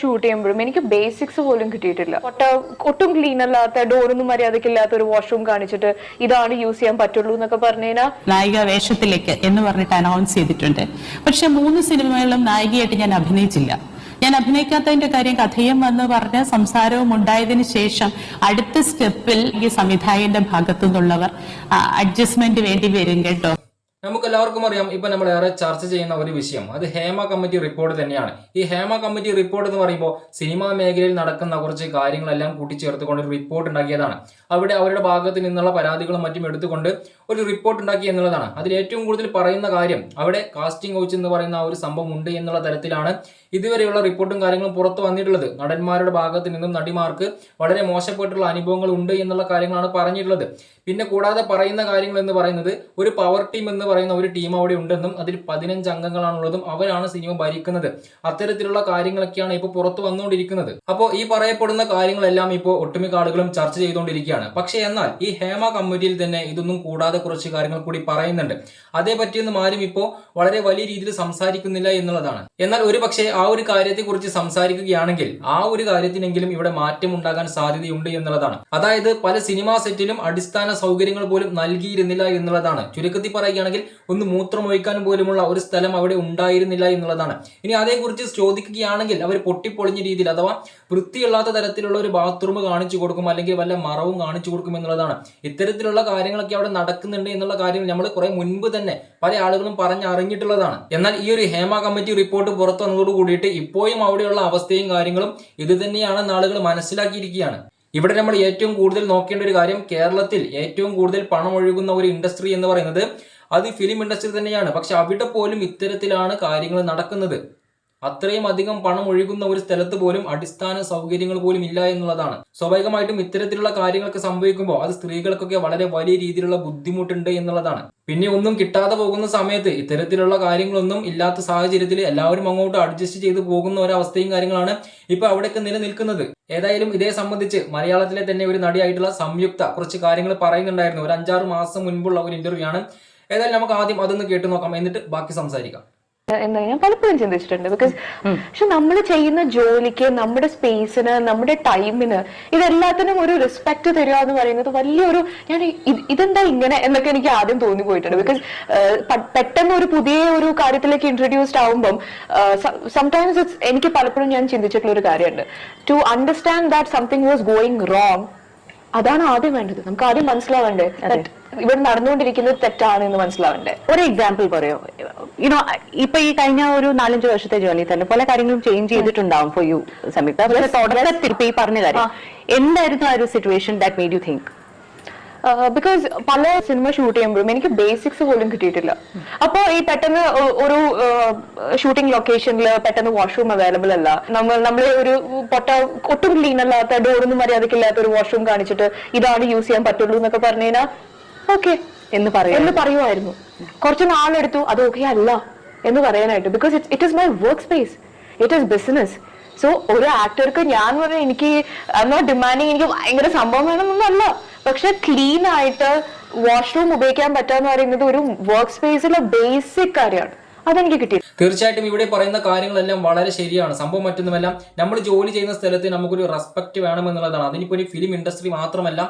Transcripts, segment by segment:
Shoot ചെയ്യുമ്പോഴും എനിക്ക് basics പോലും കിട്ടിയിട്ടില്ല. ഒട്ട ഒട്ടും ക്ലീൻ അല്ലാത്ത ഡോറൊന്നും മര്യാദക്കില്ലാത്ത ഒരു വാഷ്റൂം കാണിച്ചിട്ട് ഇതാണ് യൂസ് ചെയ്യാൻ പറ്റുള്ളൂ എന്നൊക്കെ പറഞ്ഞു കഴിഞ്ഞാൽ നായിക വേഷത്തിലേക്ക് എന്ന് പറഞ്ഞിട്ട് അനൗൺസ് ചെയ്തിട്ടുണ്ട്. പക്ഷെ മൂന്ന് സിനിമകളിലും നായികയായിട്ട് ഞാൻ അഭിനയിച്ചില്ല. ഞാൻ അഭിനയിക്കാത്തതിന്റെ കാര്യം കഥയും വന്ന് പറഞ്ഞ സംസാരവും ഉണ്ടായതിന് ശേഷം അടുത്ത സ്റ്റെപ്പിൽ ഈ സംവിധായകന്റെ ഭാഗത്തു നിന്നുള്ളവർ അഡ്ജസ്റ്റ്മെന്റ് വേണ്ടി വരും കേട്ടോ. നമുക്ക് എല്ലാവർക്കും അറിയാം ഇപ്പൊ നമ്മൾ ഏറെ ചർച്ച ചെയ്യുന്ന ഒരു വിഷയം. അത് ഹേമ കമ്മിറ്റി റിപ്പോർട്ട് തന്നെയാണ്. ഈ ഹേമ കമ്മിറ്റി റിപ്പോർട്ട് എന്ന് പറയുമ്പോൾ സിനിമാ മേഖലയിൽ നടക്കുന്ന കുറച്ച് കാര്യങ്ങളെല്ലാം കൂട്ടിച്ചേർത്തുകൊണ്ട് ഒരു റിപ്പോർട്ട് ഉണ്ടാക്കിയതാണ്. അവിടെ അവരുടെ ഭാഗത്ത് നിന്നുള്ള പരാതികളും മറ്റും എടുത്തുകൊണ്ട് ഒരു റിപ്പോർട്ട് ഉണ്ടാക്കി എന്നുള്ളതാണ്. അതിൽ ഏറ്റവും കൂടുതൽ പറയുന്ന കാര്യം അവിടെ കാസ്റ്റിംഗ് കോച്ച് എന്ന് പറയുന്ന ഒരു സംഭവം ഉണ്ട് എന്നുള്ള തരത്തിലാണ് ഇതുവരെയുള്ള റിപ്പോർട്ടും കാര്യങ്ങളും പുറത്തു വന്നിട്ടുള്ളത്. നടന്മാരുടെ ഭാഗത്ത് നിന്നും നടിമാർക്ക് വളരെ മോശപ്പെട്ടുള്ള അനുഭവങ്ങൾ ഉണ്ട് എന്നുള്ള കാര്യങ്ങളാണ് പറഞ്ഞിട്ടുള്ളത്. പിന്നെ കൂടാതെ പറയുന്ന കാര്യങ്ങൾ എന്ന് പറയുന്നത് ഒരു പവർ ടീം എന്ന് പറയുന്ന ഒരു ടീം അവിടെ ഉണ്ടെന്നും അതിൽ പതിനഞ്ച് അംഗങ്ങളാണുള്ളതും അവരാണ് സിനിമ ഭരിക്കുന്നത്. അത്തരത്തിലുള്ള കാര്യങ്ങളൊക്കെയാണ് ഇപ്പോൾ പുറത്തു വന്നുകൊണ്ടിരിക്കുന്നത്. അപ്പോൾ ഈ പറയപ്പെടുന്ന കാര്യങ്ങളെല്ലാം ഇപ്പോൾ ഒട്ടുമിക്ക ആളുകളും ചർച്ച ചെയ്തുകൊണ്ടിരിക്കുകയാണ്. പക്ഷേ എന്നാൽ ഈ ഹേമ കമ്മിറ്റിയിൽ തന്നെ ഇതൊന്നും കൂടാതെ കുറച്ച് കാര്യങ്ങൾ കൂടി പറയുന്നുണ്ട്. അതേ പറ്റിയൊന്നും ആരും ഇപ്പോൾ വളരെ വലിയ രീതിയിൽ സംസാരിക്കുന്നില്ല എന്നുള്ളതാണ്. എന്നാൽ ഒരു പക്ഷേ ആ ഒരു കാര്യത്തെക്കുറിച്ച് സംസാരിക്കുകയാണെങ്കിൽ ആ ഒരു കാര്യത്തിനെങ്കിലും ഇവിടെ മാറ്റം ഉണ്ടാകാൻ സാധ്യതയുണ്ട് എന്നുള്ളതാണ്. അതായത് പല സിനിമാ സെറ്റിലും അടിസ്ഥാന സൗകര്യങ്ങൾ പോലും നൽകിയിരുന്നില്ല എന്നുള്ളതാണ്. ചുരുക്കത്തിൽ പറയുകയാണെങ്കിൽ ഒന്ന് മൂത്രമൊഴിക്കാൻ പോലുമുള്ള ഒരു സ്ഥലം അവിടെ ഉണ്ടായിരുന്നില്ല എന്നുള്ളതാണ്. ഇനി അതേക്കുറിച്ച് ചോദിക്കുകയാണെങ്കിൽ അവർ പൊട്ടിപ്പൊളിഞ്ഞ രീതിയിൽ അഥവാ വൃത്തിയില്ലാത്ത തരത്തിലുള്ള ഒരു ബാത്റൂം കാണിച്ചു കൊടുക്കും അല്ലെങ്കിൽ വല്ല മറവും കാണിച്ചു കൊടുക്കും എന്നുള്ളതാണ്. ഇത്തരത്തിലുള്ള കാര്യങ്ങളൊക്കെ അവിടെ നടക്കുന്നുണ്ട് എന്നുള്ള കാര്യം നമ്മൾ കുറെ മുൻപ് തന്നെ പല ആളുകളും പറഞ്ഞറിഞ്ഞിട്ടുള്ളതാണ് എന്നാൽ ഈ ഒരു ഹേമ കമ്മിറ്റി റിപ്പോർട്ട് പുറത്തു വന്നതോട് കൂടിയിട്ട് ഇപ്പോഴും അവിടെയുള്ള അവസ്ഥയും കാര്യങ്ങളും ഇത് തന്നെയാണെന്ന് ആളുകൾ മനസ്സിലാക്കിയിരിക്കുകയാണ്. ഇവിടെ നമ്മൾ ഏറ്റവും കൂടുതൽ നോക്കേണ്ട ഒരു കാര്യം കേരളത്തിൽ ഏറ്റവും കൂടുതൽ പണം ഒഴുകുന്ന ഒരു ഇൻഡസ്ട്രി എന്ന് പറയുന്നത് അത് ഫിലിം ഇൻഡസ്ട്രി തന്നെയാണ്. പക്ഷെ അവിടെ പോലും ഇത്തരത്തിലാണ് കാര്യങ്ങൾ നടക്കുന്നത്. അത്രയും അധികം പണം ഒഴുകുന്ന ഒരു സ്ഥലത്ത് പോലും അടിസ്ഥാന സൗകര്യങ്ങൾ പോലും ഇല്ല എന്നുള്ളതാണ്. സ്വാഭാവികമായിട്ടും ഇത്തരത്തിലുള്ള കാര്യങ്ങളൊക്കെ സംഭവിക്കുമ്പോൾ അത് സ്ത്രീകൾക്കൊക്കെ വളരെ വലിയ രീതിയിലുള്ള ബുദ്ധിമുട്ടുണ്ട് എന്നുള്ളതാണ്. പിന്നെ ഒന്നും കിട്ടാതെ പോകുന്ന സമയത്ത് ഇത്തരത്തിലുള്ള കാര്യങ്ങളൊന്നും ഇല്ലാത്ത സാഹചര്യത്തിൽ എല്ലാവരും അങ്ങോട്ട് അഡ്ജസ്റ്റ് ചെയ്ത് പോകുന്ന ഒരവസ്ഥയും കാര്യങ്ങളാണ് ഇപ്പൊ അവിടെയൊക്കെ നിലനിൽക്കുന്നത്. ഏതായാലും ഇതേ സംബന്ധിച്ച് മലയാളത്തിലെ തന്നെ ഒരു നടിയായിട്ടുള്ള സംയുക്ത കുറച്ച് കാര്യങ്ങൾ പറയുന്നുണ്ടായിരുന്നു. ഒരു അഞ്ചാറ് മാസം മുൻപുള്ള ഒരു ഇന്റർവ്യൂ ആണ്. ഏതായാലും നമുക്ക് ആദ്യം അതൊന്ന് കേട്ട് നോക്കാം. എന്നിട്ട് ബാക്കി സംസാരിക്കാം. എന്ന് ഞാൻ പലപ്പോഴും ചിന്തിച്ചിട്ടുണ്ട്. ബിക്കോസ് പക്ഷെ നമ്മൾ ചെയ്യുന്ന ജോലിക്ക് നമ്മുടെ സ്പേസിന് നമ്മുടെ ടൈമിന് ഇതെല്ലാത്തിനും ഒരു റെസ്പെക്ട് തരിക എന്ന് പറയുന്നത് വലിയൊരു ഞാൻ ഇതെന്താ ഇങ്ങനെ എന്നൊക്കെ എനിക്ക് ആദ്യം തോന്നി പോയിട്ടുണ്ട് ബിക്കോസ് പെട്ടെന്ന് ഒരു പുതിയ ഒരു കാര്യത്തിലേക്ക് ഇൻട്രൊഡ്യൂസ്ഡ് ആവുമ്പം സംടൈംസ് ഇറ്റ്സ് എനിക്ക് പലപ്പോഴും ഞാൻ ചിന്തിച്ചിട്ടുള്ള ഒരു കാര്യമുണ്ട്. To understand that something was going wrong അതാണ് ആദ്യം വേണ്ടത്. നമുക്ക് ആദ്യം മനസ്സിലാവണ്ടേ ഇവിടെ നടന്നുകൊണ്ടിരിക്കുന്നത് തെറ്റാണ് എന്ന് മനസ്സിലാവണ്ടേ? ഒരു എക്സാമ്പിൾ പറയോ? യുനോ ഇപ്പൊ ഈ കഴിഞ്ഞ ഒരു നാലഞ്ച് വർഷത്തെ ജേർണി തന്നെ പല കാര്യങ്ങളും ചേഞ്ച് ചെയ്തിട്ടുണ്ടാവും ഫോർ യു സംയുക്ത പക്ഷെ തുടക്കത്തിൽ ഇപ്പൊ ഈ പറഞ്ഞ കാര്യം. എന്തായിരുന്നു ആ ഒരു situation that made you think because പല സിനിമ ഷൂട്ട് ചെയ്യുമ്പോഴും എനിക്ക് ബേസിക്സ് പോലും കിട്ടിയിട്ടില്ല. അപ്പൊ ഈ പെട്ടെന്ന് ഒരു ഷൂട്ടിംഗ് ലൊക്കേഷനിൽ പെട്ടെന്ന് വാഷ്റൂം അവൈലബിൾ അല്ല. നമ്മൾ നമ്മളെ ഒരു പൊട്ട ഒട്ടും ക്ലീൻ അല്ലാത്ത ഡോറൊന്നും മര്യാദക്കില്ലാത്ത ഒരു വാഷ്റൂം കാണിച്ചിട്ട് ഇതാണ് യൂസ് ചെയ്യാൻ പറ്റുള്ളൂ എന്നൊക്കെ പറഞ്ഞു കഴിഞ്ഞാൽ ഓക്കെ എന്ന് പറയാം. എന്ന് പറയുമായിരുന്നു കുറച്ച് നാളെടുത്തു അത് ഓക്കെ അല്ല എന്ന് പറയാനായിട്ട്. Because it it is my work space it is business so ഒരു ആക്ടർക്ക് ഞാൻ പറഞ്ഞ എനിക്ക് നോട്ട് ഡിമാൻഡിങ് എനിക്ക് ഭയങ്കര സംഭവം വേണമെന്നല്ല പക്ഷെ ക്ലീൻ ആയിട്ട് വാഷ്റൂം ഉപയോഗിക്കാൻ പറ്റാന്ന് പറയുന്നത് ഒരു വർക്ക് സ്പേസിലെ ബേസിക് കാര്യമാണ്. അതെനിക്ക് കിട്ടി. തീർച്ചയായിട്ടും ഇവിടെ പറയുന്ന കാര്യങ്ങളെല്ലാം വളരെ ശരിയാണ്. സംഭവം മറ്റൊന്നുമല്ല നമ്മൾ ജോലി ചെയ്യുന്ന സ്ഥലത്ത് നമുക്കൊരു റെസ്പെക്ട് വേണമെന്നുള്ളതാണ് അതിനിപ്പോൾ ഒരു ഫിലിം ഇൻഡസ്ട്രി മാത്രമല്ല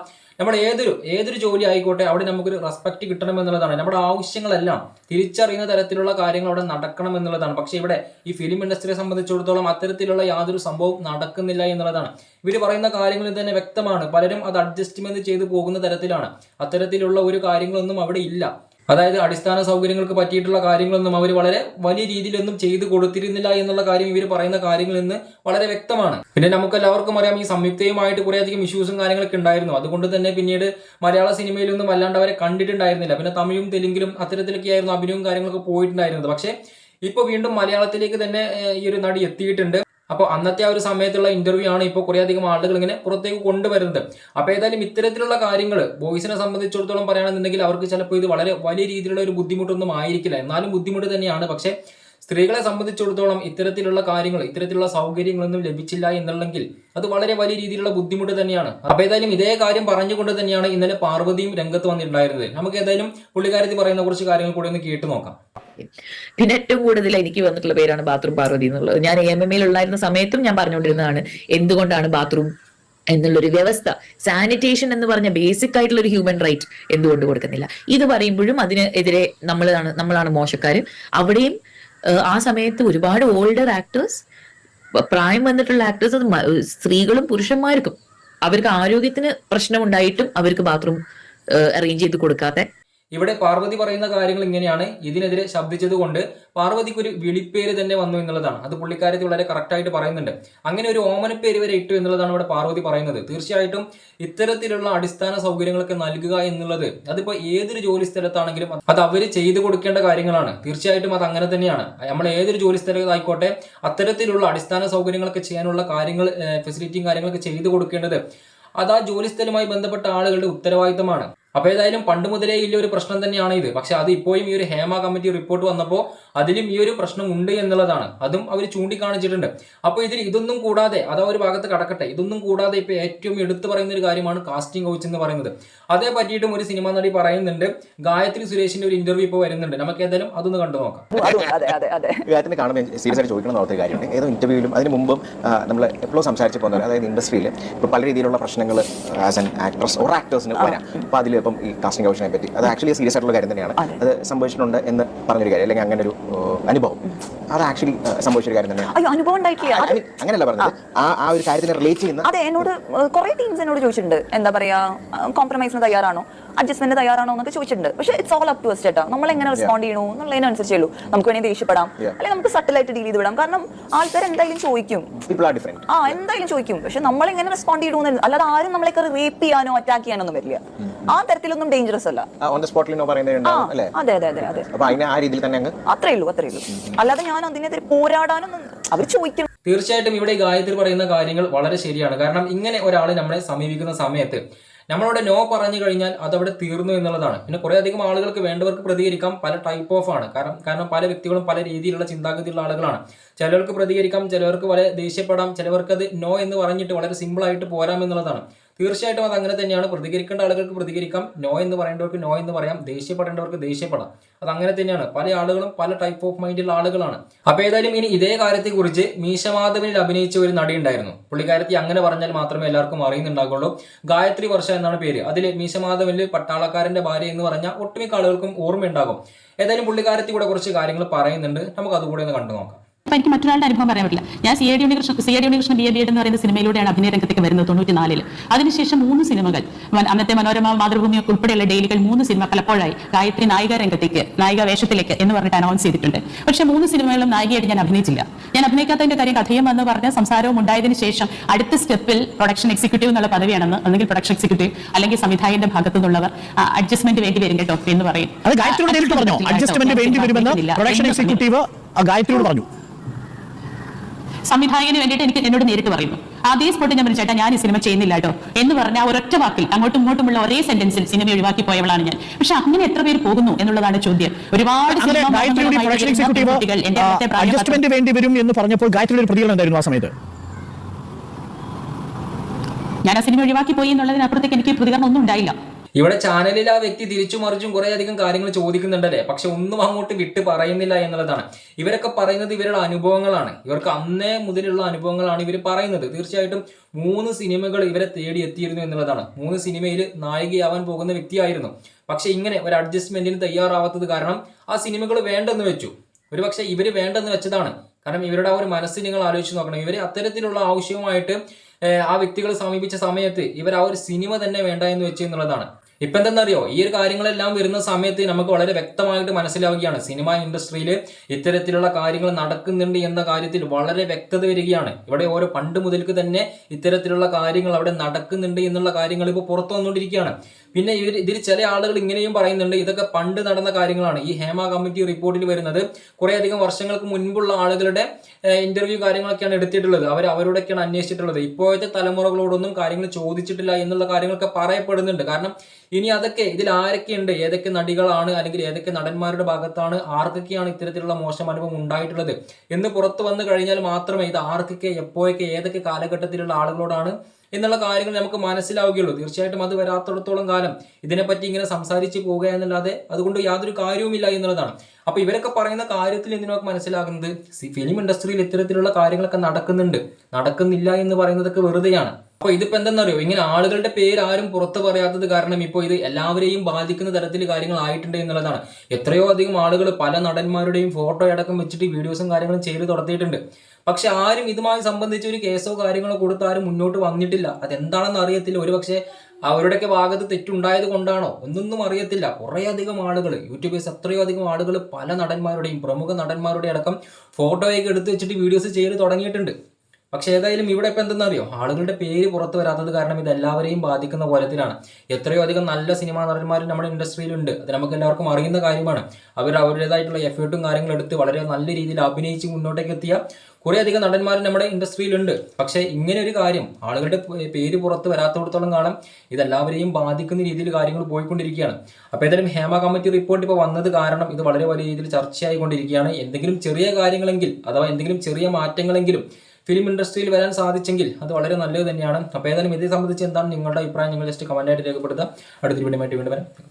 നമ്മൾ ഏതൊരു ഏതൊരു ജോലി ആയിക്കോട്ടെ അവിടെ നമുക്കൊരു റെസ്പെക്ട് കിട്ടണം എന്നുള്ളതാണ്. നമ്മുടെ ആവശ്യങ്ങളെല്ലാം തിരിച്ചറിയുന്ന തരത്തിലുള്ള കാര്യങ്ങൾ അവിടെ നടക്കണം എന്നുള്ളതാണ്. പക്ഷേ ഇവിടെ ഈ ഫിലിം ഇൻഡസ്ട്രിയെ സംബന്ധിച്ചിടത്തോളം അത്തരത്തിലുള്ള യാതൊരു സംഭവവും നടക്കുന്നില്ല എന്നുള്ളതാണ്. ഇവർ പറയുന്ന കാര്യങ്ങളിൽ തന്നെ വ്യക്തമാണ്. പലരും അത് അഡ്ജസ്റ്റ്മെന്റ് ചെയ്തു പോകുന്ന തരത്തിലാണ്. അത്തരത്തിലുള്ള ഒരു കാര്യങ്ങളൊന്നും അവിടെ ഇല്ല. അതായത് അടിസ്ഥാന സൗകര്യങ്ങൾക്ക് പറ്റിയിട്ടുള്ള കാര്യങ്ങളൊന്നും അവർ വളരെ വലിയ രീതിയിലൊന്നും ചെയ്തു കൊടുത്തിരുന്നില്ല എന്നുള്ള കാര്യം ഇവർ പറയുന്ന കാര്യങ്ങളിൽ നിന്ന് വളരെ വ്യക്തമാണ്. പിന്നെ നമുക്ക് എല്ലാവർക്കും അറിയാം ഈ സംയുക്തയുമായിട്ട് കുറേയധികം ഇഷ്യൂസും കാര്യങ്ങളൊക്കെ ഉണ്ടായിരുന്നു. അതുകൊണ്ട് തന്നെ പിന്നീട് മലയാള സിനിമയിലൊന്നും വല്ലാണ്ട് അവരെ കണ്ടിട്ടുണ്ടായിരുന്നില്ല. പിന്നെ തമിഴും തെലുങ്കിലും അത്തരത്തിലൊക്കെ ആയിരുന്നു അഭിനയവും കാര്യങ്ങളൊക്കെ പോയിട്ടുണ്ടായിരുന്നത്. പക്ഷേ ഇപ്പോൾ വീണ്ടും മലയാളത്തിലേക്ക് തന്നെ ഈ ഒരു നടി എത്തിയിട്ടുണ്ട്. അപ്പോൾ അന്നത്തെ ആ ഒരു സമയത്തുള്ള ഇന്റർവ്യൂ ആണ് ഇപ്പോൾ കുറേയധികം ആളുകൾ ഇങ്ങനെ പുറത്തേക്ക് കൊണ്ടുവരുന്നത്. അപ്പോൾ ഏതായാലും ഇത്തരത്തിലുള്ള കാര്യങ്ങൾ ബോയ്സിനെ സംബന്ധിച്ചിടത്തോളം പറയുകയാണെന്നുണ്ടെങ്കിൽ അവർക്ക് ചിലപ്പോൾ ഇത് വളരെ വലിയ രീതിയിലുള്ള ഒരു ബുദ്ധിമുട്ടൊന്നും ആയിരിക്കില്ല. എന്നാലും ബുദ്ധിമുട്ട് തന്നെയാണ്. പക്ഷേ സ്ത്രീകളെ സംബന്ധിച്ചിടത്തോളം ഇത്തരത്തിലുള്ള കാര്യങ്ങൾ ഇത്തരത്തിലുള്ള സൗകര്യങ്ങളൊന്നും ലഭിച്ചില്ല എന്നുള്ളെങ്കിൽ അത് വളരെ വലിയ രീതിയിലുള്ള ബുദ്ധിമുട്ട് തന്നെയാണ്. അപ്പൊ ഏതായാലും ഇതേ കാര്യം പറഞ്ഞുകൊണ്ട് തന്നെയാണ് ഇന്നലെ പാർവതിയും രംഗത്ത് വന്നിട്ടുണ്ടായിരുന്നത്. നമുക്ക് ഏതായാലും പുള്ളിക്കാരത്തിൽ പറയുന്ന കുറച്ച് കാര്യങ്ങൾ കൂടി ഒന്ന് കേട്ട് നോക്കാം. പിന്നെ ഏറ്റവും കൂടുതൽ എനിക്ക് വന്നിട്ടുള്ള പേരാണ് ബാത്റൂം പാർവതി എന്നുള്ളത്. ഞാൻ എം എം ഉള്ളായിരുന്ന സമയത്തും ഞാൻ പറഞ്ഞുകൊണ്ടിരുന്നതാണ് എന്തുകൊണ്ടാണ് ബാത്റൂം എന്നുള്ളൊരു വ്യവസ്ഥ. സാനിറ്റേഷൻ എന്ന് പറഞ്ഞ ബേസിക് ആയിട്ടുള്ള ഒരു ഹ്യൂമൻ റൈറ്റ് എന്തുകൊണ്ട് കൊടുക്കുന്നില്ല? ഇത് പറയുമ്പോഴും അതിനെതിരെ നമ്മളാണ് നമ്മളാണ് മോശക്കാർ അവിടെയും ആ സമയത്ത് ഒരുപാട് ഓൾഡർ ആക്ടേഴ്സ് പ്രായം വന്നിട്ടുള്ള ആക്ടേഴ്സ് സ്ത്രീകളും പുരുഷന്മാർക്കും അവർക്ക് ആരോഗ്യത്തിന് പ്രശ്നമുണ്ടായിട്ടും അവർക്ക് ബാത്റൂം അറേഞ്ച് ചെയ്ത് കൊടുക്കാത്ത ഇവിടെ പാർവതി പറയുന്ന കാര്യങ്ങൾ ഇങ്ങനെയാണ്. ഇതിനെതിരെ ശബ്ദിച്ചത് കൊണ്ട് പാർവതിക്ക് ഒരു വിളിപ്പേര് തന്നെ വന്നു എന്നുള്ളതാണ്. അത് പുള്ളിക്കാരത്തിൽ വളരെ കറക്റ്റായിട്ട് പറയുന്നുണ്ട്. അങ്ങനെ ഒരു ഓമനപ്പേര് വരെ ഇട്ടു എന്നുള്ളതാണ് ഇവിടെ പാർവതി പറയുന്നത്. തീർച്ചയായിട്ടും ഇത്തരത്തിലുള്ള അടിസ്ഥാന സൗകര്യങ്ങളൊക്കെ നൽകുക എന്നുള്ളത് അതിപ്പോ ഏതൊരു ജോലി സ്ഥലത്താണെങ്കിലും അത് അവർ ചെയ്തു കൊടുക്കേണ്ട കാര്യങ്ങളാണ്. തീർച്ചയായിട്ടും അത് അങ്ങനെ തന്നെയാണ്. നമ്മൾ ഏതൊരു ജോലി സ്ഥലത്തായിക്കോട്ടെ അത്തരത്തിലുള്ള അടിസ്ഥാന സൗകര്യങ്ങളൊക്കെ ചെയ്യാനുള്ള കാര്യങ്ങൾ ഫെസിലിറ്റിയും കാര്യങ്ങളൊക്കെ ചെയ്തു കൊടുക്കേണ്ടത് അത് ആ ജോലി സ്ഥലവുമായി ബന്ധപ്പെട്ട ആളുകളുടെ ഉത്തരവാദിത്തമാണ്. അപ്പൊ ഏതായാലും പണ്ട് മുതലേ ഇല്ല ഒരു പ്രശ്നം തന്നെയാണ് ഇത്. പക്ഷെ അത് ഇപ്പോഴും ഈ ഒരു ഹേമ കമ്മിറ്റി റിപ്പോർട്ട് വന്നപ്പോൾ അതിലും ഈ ഒരു പ്രശ്നം ഉണ്ട് എന്നുള്ളതാണ്. അതും അവർ ചൂണ്ടിക്കാണിച്ചിട്ടുണ്ട്. അപ്പോൾ ഇതിൽ ഇതൊന്നും കൂടാതെ അത് ആ ഒരു ഭാഗത്ത് കടക്കട്ടെ ഇതൊന്നും കൂടാതെ ഇപ്പൊ ഏറ്റവും എടുത്തു പറയുന്ന ഒരു കാര്യമാണ് കാസ്റ്റിംഗ് കോച്ച് എന്ന് പറയുന്നത്. അതേ പറ്റിയിട്ടും ഒരു സിനിമാ നടി പറയുന്നുണ്ട് ഗായത്രി സുരേഷിന്റെ ഒരു ഇന്റർവ്യൂ ഇപ്പോൾ വരുന്നുണ്ട്. നമുക്ക് ഏതായാലും അതൊന്ന് കണ്ടു നോക്കാം. അതുകൊണ്ട് അതെ അതെ അതെ കാര്യത്തിന് കാണുമ്പോൾ സീരിയസ് ആയിട്ട് ചോദിക്കണം എന്നോർത്ത കാര്യമുണ്ട്. ഏതോ ഇന്റർവ്യൂവിലും അതിന് മുമ്പും നമ്മൾ എപ്പോഴും സംസാരിച്ച് പോകുന്നത് അതായത് ഇൻഡസ്ട്രിയിൽ ഇപ്പോൾ പല രീതിയിലുള്ള പ്രശ്നങ്ങൾ ആസ് എൻ ആക്ട്രസ് ഓർ ആക്ടേഴ്സിന് വരാം. അപ്പോൾ അതിൽ ഇപ്പം ഈ കാസ്റ്റിംഗ് കൗഷനെ പറ്റി അത് ആക്ച്വലി സീരിയസ് ആയിട്ടുള്ള കാര്യം തന്നെയാണ്. അത്. സംഭവിച്ചിട്ടുണ്ട് എന്ന് പറഞ്ഞൊരു കാര്യം അല്ലെങ്കിൽ അങ്ങനെ ഒരു അനുഭവം. അത് ആക്ച്വലി സംഭവിച്ചൊരു കാര്യം തന്നെയാണ്. അയ്യോ അനുഭവം ഉണ്ടായിട്ടില്ല. I mean, അങ്ങനെയല്ല പറഞ്ഞത്. ആ. ആ ഒരു കാര്യത്തിനെ റിലേറ്റ് ചെയ്യുന്ന അതെ എന്നോട് കുറെ ടീംസ് എന്നോട് ചോദിച്ചിട്ടുണ്ട്. എന്താ പറയാ കോംപ്രമൈസിന് തയ്യാറാണോ? അഡ്ജസ്റ്റ്മെന്റ് തയ്യാറാണോ എന്നൊക്കെ ചോദിച്ചിട്ടുണ്ട്. പക്ഷേ ഇറ്റ്സ് ഓൾ അപ് ടു ചേട്ടാ. നമ്മൾ എങ്ങനെ റെസ്പോണ്ട് ചെയ്യണോ എന്നുള്ളതിനനുസരിച്ചേ ഉള്ളൂ. നമുക്ക് വേണമെങ്കിൽ ദേഷ്യപ്പെടാം. അല്ലെങ്കിൽ നമുക്ക് സട്ടിലായിട്ട് ഡീൽ ചെയ്ത് വിടാം കാരണം ആൾക്കാർ എന്തായാലും ചോദിക്കും. പീപ്പിൾ ആർ ഡിഫറെന്റ് ആ എന്തായാലും ചോദിക്കും. പക്ഷെ നമ്മൾ എങ്ങനെ റെസ്പോണ്ട് ചെയ്യണമെന്ന് അല്ലാതെ ആരും നമ്മളെ റേപ്പ് ചെയ്യാനോ അറ്റാക്ക് ചെയ്യാനോ ഒന്നും വരില്ല ആ തരത്തിലൊന്നും ഡേഞ്ചറസ് അല്ല. ഓൺ ദ സ്പോട്ടിൽ നോ ആ പറയുന്നുണ്ടാവും അല്ലേ? അതെ അതെ അതെ അതെ. അപ്പോൾ അതിനെ ആ രീതിയിൽ തന്നെ അങ്ങ് അത്രേ ഉള്ളൂ അത്രേ ഉള്ളൂ. അല്ലാതെ ഞാൻ അതിനെതിരെ പോരാടാനൊന്നും അവർ ചോദിക്കും. തീർച്ചയായിട്ടും ഇവിടെ ഗായത്രി പറയുന്ന കാര്യങ്ങൾ വളരെ ശരിയാണ്. കാരണം ഇങ്ങനെ ഒരാൾ നമ്മളെ സമീപിക്കുന്ന സമയത്ത് നമ്മളവിടെ നോ പറഞ്ഞു കഴിഞ്ഞാൽ അതവിടെ തീർന്നു എന്നുള്ളതാണ്. പിന്നെ കുറേ അധികം ആളുകൾക്ക് വേണ്ടവർക്ക് പ്രതികരിക്കാം പല ടൈപ്പ് ഓഫ് ആണ്. കാരണം കാരണം പല വ്യക്തികളും പല രീതിയിലുള്ള ചിന്താഗതിയുള്ള ആളുകളാണ്. ചിലർക്ക് പ്രതികരിക്കാം ചിലവർക്ക് വളരെ ദേഷ്യപ്പെടാം ചിലവർക്ക് അത് നോ എന്ന് പറഞ്ഞിട്ട് വളരെ സിമ്പിൾ ആയിട്ട് പോരാം എന്നുള്ളതാണ്. തീർച്ചയായിട്ടും അത് അങ്ങനെ തന്നെയാണ്. പ്രതികരിക്കേണ്ട ആളുകൾക്ക് പ്രതികരിക്കാം. നോ എന്ന് പറയേണ്ടവർക്ക് നോ എന്ന് പറയാം. ദേഷ്യപ്പെടേണ്ടവർക്ക് ദേഷ്യപ്പെടാം. അത് അങ്ങനെ തന്നെയാണ്. പല ആളുകളും പല ടൈപ്പ് ഓഫ് മൈൻഡിലുള്ള ആളുകളാണ്. അപ്പൊ ഏതായാലും ഇനി ഇതേ കാര്യത്തെക്കുറിച്ച് മീശമാധവനിൽ അഭിനയിച്ച ഒരു നടി ഉണ്ടായിരുന്നു. പുള്ളിക്കാരത്തി അങ്ങനെ പറഞ്ഞാൽ മാത്രമേ എല്ലാവർക്കും അറിയുന്നുണ്ടാകുള്ളൂ ഗായത്രി വർഷ എന്നാണ് പേര്. അതിൽ മീശമാധവനിൽ പട്ടാളക്കാരന്റെ ഭാര്യ എന്ന് പറഞ്ഞാൽ ഒട്ടുമിക്ക ആളുകൾക്കും ഓർമ്മയുണ്ടാകും. ഏതായാലും പുള്ളിക്കാരത്തി കൂടെ കുറച്ച് കാര്യങ്ങൾ പറയുന്നുണ്ട്. നമുക്ക് അതുകൂടെ ഒന്ന് കണ്ടു നോക്കാം അപ്പൊ എനിക്ക് മറ്റൊരാളുടെ അനുഭവം പറയാൻ പറ്റില്ല. ഞാൻ C A D Unnikrishnan C A D Unnikrishnan B A B Ed എന്ന് പറയുന്ന സിനിമയിലൂടെയാണ് അഭിനയ രംഗത്തേക്ക് വരുന്നത് തൊണ്ണൂറ്റി നാലിൽ അതിനുശേഷം മൂന്ന് സിനിമകൾ. അന്നത്തെ മനോരമ മാതൃഭൂമി ഉൾപ്പെടെയുള്ള ഡെയിലികൾ മൂന്ന് സിനിമ പലപ്പോഴായി. ഗായത്രി നായിക രംഗത്തേക്ക് നായിക വേഷത്തിലേക്ക് എന്ന് പറഞ്ഞിട്ട് അനൗൺസ് ചെയ്തിട്ടുണ്ട്. പക്ഷേ മൂന്ന് സിനിമകളിലും നായികയായിട്ട് ഞാൻ അഭിനയിച്ചില്ല. ഞാൻ അഭിനയിക്കാത്തതിന്റെ കാര്യം കഥയും എന്ന് പറഞ്ഞ സംസാരവും ഉണ്ടായതിനു ശേഷം അടുത്ത സ്റ്റെപ്പിൽ പ്രൊഡക്ഷൻ എക്സിക്യൂട്ടീവ് എന്നുള്ള പദവിയാണെന്ന് അല്ലെങ്കിൽ പ്രൊഡക്ഷൻ എക്സിക്യൂട്ടീവ് അല്ലെങ്കിൽ സംവിധായകന്റെ ഭാഗത്തു നിന്നുള്ളവർ അഡ്ജസ്റ്റ്മെന്റ് വേണ്ടി വരും കേട്ടോ എന്ന് പറയും. അത് ഗായത്രിയോട് നേരിട്ട് പറഞ്ഞോ? അഡ്ജസ്റ്റ്മെന്റ് വേണ്ടി വരുമെന്ന് പ്രൊഡക്ഷൻ എക്സിക്യൂട്ടീവ് ഗായത്രിയോട് പറഞ്ഞു. സംവിധായകന് വേണ്ടിയിട്ട് എനിക്ക് എന്നോട് നേരിട്ട് പറയുന്നു. അതേ സ്പോട്ടിൽ ഞാൻ ചേട്ടാ ഞാൻ ഈ സിനിമ ചെയ്യുന്നില്ല കേട്ടോ. എന്ന് പറഞ്ഞ ആ ഒരൊറ്റ വാക്കിൽ അങ്ങോട്ടും ഇങ്ങോട്ടുമുള്ള ഒരേ സെന്റൻസിൽ സിനിമ ഒഴിവാക്കി പോയവളാണ് ഞാൻ. പക്ഷെ അങ്ങനെ എത്ര പേര് പോകുന്നു എന്നുള്ളതാണ് ചോദ്യം. ഒരുപാട് അഡ്ജസ്റ്റ്മെന്റ് വേണ്ടി വരും എന്ന് പറഞ്ഞപ്പോൾ ഗായത്രിയുടെ പ്രതികരണം എന്തായിരുന്നു ആ സമയത്ത്. ഞാൻ ആ സിനിമ ഒഴിവാക്കി പോയി എന്നുള്ളതിനപ്പുറത്തേക്ക് എനിക്ക് പ്രതികരണം ഒന്നും ഉണ്ടായില്ല. ഇവിടെ ചാനലിൽ ആ വ്യക്തി തിരിച്ചു മറിച്ചും കുറെ അധികം കാര്യങ്ങൾ ചോദിക്കുന്നുണ്ടല്ലേ? പക്ഷെ ഒന്നും അങ്ങോട്ട് വിട്ട് പറയുന്നില്ല എന്നുള്ളതാണ്. ഇവരൊക്കെ പറയുന്നത് ഇവരുടെ അനുഭവങ്ങളാണ്. ഇവർക്ക് അന്നേ മുതലുള്ള അനുഭവങ്ങളാണ് ഇവർ പറയുന്നത്. തീർച്ചയായിട്ടും മൂന്ന് സിനിമകൾ ഇവരെ തേടി എത്തിയിരുന്നു എന്നുള്ളതാണ്. മൂന്ന് സിനിമയിൽ നായികയാവാൻ പോകുന്ന വ്യക്തിയായിരുന്നു. പക്ഷെ ഇങ്ങനെ ഒരു അഡ്ജസ്റ്റ്മെന്റിന് തയ്യാറാവാത്തത് കാരണം ആ സിനിമകൾ വേണ്ടെന്ന് വെച്ചു. ഒരു പക്ഷേ ഇവർ വേണ്ടെന്ന് വെച്ചതാണ്. കാരണം ഇവരുടെ ആ ഒരു മനസ്സ് നിങ്ങൾ ആലോചിച്ച് നോക്കണം. ഇവർ അത്തരത്തിലുള്ള ആവശ്യവുമായിട്ട് ആ വ്യക്തികൾ സമീപിച്ച സമയത്ത് ഇവർ ആ ഒരു സിനിമ തന്നെ വേണ്ട എന്ന് വെച്ചു എന്നുള്ളതാണ്. ഇപ്പൊ എന്തെന്നറിയോ? ഈ ഒരു കാര്യങ്ങളെല്ലാം വരുന്ന സമയത്ത് നമുക്ക് വളരെ വ്യക്തമായിട്ട് മനസ്സിലാവുകയാണ്. സിനിമ ഇൻഡസ്ട്രിയിൽ ഇത്തരത്തിലുള്ള കാര്യങ്ങൾ നടക്കുന്നുണ്ട് എന്ന കാര്യത്തിൽ വളരെ വ്യക്തത വരികയാണ്. ഇവിടെ ഓരോ പണ്ട് മുതൽക്ക് തന്നെ ഇത്തരത്തിലുള്ള കാര്യങ്ങൾ അവിടെ നടക്കുന്നുണ്ട് എന്നുള്ള കാര്യങ്ങൾ ഇപ്പോൾ പുറത്തു വന്നുകൊണ്ടിരിക്കുകയാണ്. പിന്നെ ഇവർ ഇതിൽ ചില ആളുകൾ ഇങ്ങനെയും പറയുന്നുണ്ട്. ഇതൊക്കെ പണ്ട് നടന്ന കാര്യങ്ങളാണ്. ഈ ഹേമ കമ്മിറ്റി റിപ്പോർട്ടിൽ വരുന്നത് കുറേയധികം വർഷങ്ങൾക്ക് മുൻപുള്ള ആളുകളുടെ ഇന്റർവ്യൂ കാര്യങ്ങളൊക്കെയാണ് എടുത്തിട്ടുള്ളത്. അവർ അവരോടൊക്കെയാണ് അന്വേഷിച്ചിട്ടുള്ളത്. ഇപ്പോഴത്തെ തലമുറകളോടൊന്നും കാര്യങ്ങൾ ചോദിച്ചിട്ടില്ല എന്നുള്ള കാര്യങ്ങളൊക്കെ പറയപ്പെടുന്നുണ്ട്. കാരണം ഇനി അതൊക്കെ ഇതിൽ ആരൊക്കെയുണ്ട്? ഏതൊക്കെ നടികളാണ്? അല്ലെങ്കിൽ ഏതൊക്കെ നടന്മാരുടെ ഭാഗത്താണ്? ആർക്കൊക്കെയാണ് ഇത്തരത്തിലുള്ള മോശം അനുഭവം ഉണ്ടായിട്ടുള്ളത്? എന്ന് പുറത്തു വന്നു കഴിഞ്ഞാൽ മാത്രമേ ഇത് ആർക്കൊക്കെ എപ്പോഴൊക്കെ ഏതൊക്കെ കാലഘട്ടത്തിലുള്ള ആളുകളോടാണ് എന്നുള്ള കാര്യങ്ങൾ നമുക്ക് മനസ്സിലാവുകയുള്ളൂ. തീർച്ചയായിട്ടും അത് വരാത്തിടത്തോളം കാലം ഇതിനെപ്പറ്റി ഇങ്ങനെ സംസാരിച്ച് പോകുക എന്നല്ലാതെ അതുകൊണ്ട് യാതൊരു കാര്യവുമില്ല എന്നുള്ളതാണ്. അപ്പൊ ഇവരൊക്കെ പറയുന്ന കാര്യത്തിൽ എന്തിനൊക്കെ മനസ്സിലാകുന്നത്? ഫിലിം ഇൻഡസ്ട്രിയിൽ ഇത്തരത്തിലുള്ള കാര്യങ്ങളൊക്കെ നടക്കുന്നുണ്ട്. നടക്കുന്നില്ല എന്ന് പറയുന്നതൊക്കെ വെറുതെയാണ്. അപ്പൊ ഇതിപ്പോ എന്തെന്നറിയോ? ഇങ്ങനെ ആളുകളുടെ പേര് ആരും പുറത്ത് പറയാത്തത് കാരണം ഇപ്പോൾ ഇത് എല്ലാവരെയും ബാധിക്കുന്ന തരത്തിൽ കാര്യങ്ങൾ ആയിട്ടുണ്ട് എന്നുള്ളതാണ്. എത്രയോ അധികം ആളുകൾ പല നടന്മാരുടെയും ഫോട്ടോ അടക്കം വെച്ചിട്ട് വീഡിയോസും കാര്യങ്ങളും ചെയ്ത് തുടത്തിയിട്ടുണ്ട് പക്ഷെ ആരും ഇതുമായി സംബന്ധിച്ച് ഒരു കേസോ കാര്യങ്ങളോ കൊടുത്ത് ആരും മുന്നോട്ട് വന്നിട്ടില്ല. അതെന്താണെന്ന് അറിയത്തില്ല. ഒരുപക്ഷെ അവരുടെയൊക്കെ ഭാഗത്ത് തെറ്റുണ്ടായത് കൊണ്ടാണോ? ഒന്നൊന്നും അറിയത്തില്ല. കുറേ അധികം ആളുകൾ യൂട്യൂബേഴ്സ് എത്രയോ അധികം ആളുകൾ പല നടന്മാരുടെയും പ്രമുഖ നടന്മാരുടെയും അടക്കം ഫോട്ടോയൊക്കെ എടുത്ത് വെച്ചിട്ട് വീഡിയോസ് ചെയ്ത് തുടങ്ങിയിട്ടുണ്ട്. പക്ഷെ ഏതായാലും ഇവിടെ ഇപ്പം എന്തെന്നറിയോ ആളുകളുടെ പേര് പുറത്തു വരാത്തത് കാരണം ഇത് എല്ലാവരെയും ബാധിക്കുന്ന പോലത്തിലാണ് എത്രയോ അധികം നല്ല സിനിമാ നടന്മാർ നമ്മുടെ ഇൻഡസ്ട്രിയിലുണ്ട്. അത് നമുക്ക് എല്ലാവർക്കും അറിയുന്ന കാര്യമാണ്. അവർ അവരുടേതായിട്ടുള്ള എഫേർട്ടും കാര്യങ്ങളും എടുത്ത് വളരെ നല്ല രീതിയിൽ അഭിനയിച്ച് മുന്നോട്ടേക്ക് എത്തിയ കുറേയധികം നടന്മാർ നമ്മുടെ ഇൻഡസ്ട്രിയിലുണ്ട്. പക്ഷേ ഇങ്ങനെ ഒരു കാര്യം ആളുകളുടെ പേര് പുറത്ത് വരാത്തോടത്തോളം കാലം ഇതെല്ലാവരെയും ബാധിക്കുന്ന രീതിയിൽ കാര്യങ്ങൾ പോയിക്കൊണ്ടിരിക്കുകയാണ്. അപ്പോൾ ഏതായാലും ഹേമ കമ്മിറ്റി റിപ്പോർട്ട് ഇപ്പോൾ വന്നത് കാരണം ഇത് വളരെ വലിയ രീതിയിൽ ചർച്ചയായിക്കൊണ്ടിരിക്കുകയാണ്. എന്തെങ്കിലും ചെറിയ കാര്യങ്ങളെങ്കിൽ അഥവാ എന്തെങ്കിലും ചെറിയ മാറ്റങ്ങളെങ്കിലും ഫിലിം ഇൻഡസ്ട്രിയിൽ വരാൻ സാധിച്ചെങ്കിൽ അത് വളരെ നല്ലത് തന്നെയാണ്. അപ്പോൾ ഏതായാലും ഇതേ സംബന്ധിച്ച് എന്താണ് നിങ്ങളുടെ അഭിപ്രായം? നിങ്ങൾ ജസ്റ്റ് കമന്റായിട്ട് രേഖപ്പെടുത്തുക. അടുത്തൊരു വീഡിയോ വീണ്ടും വരാം.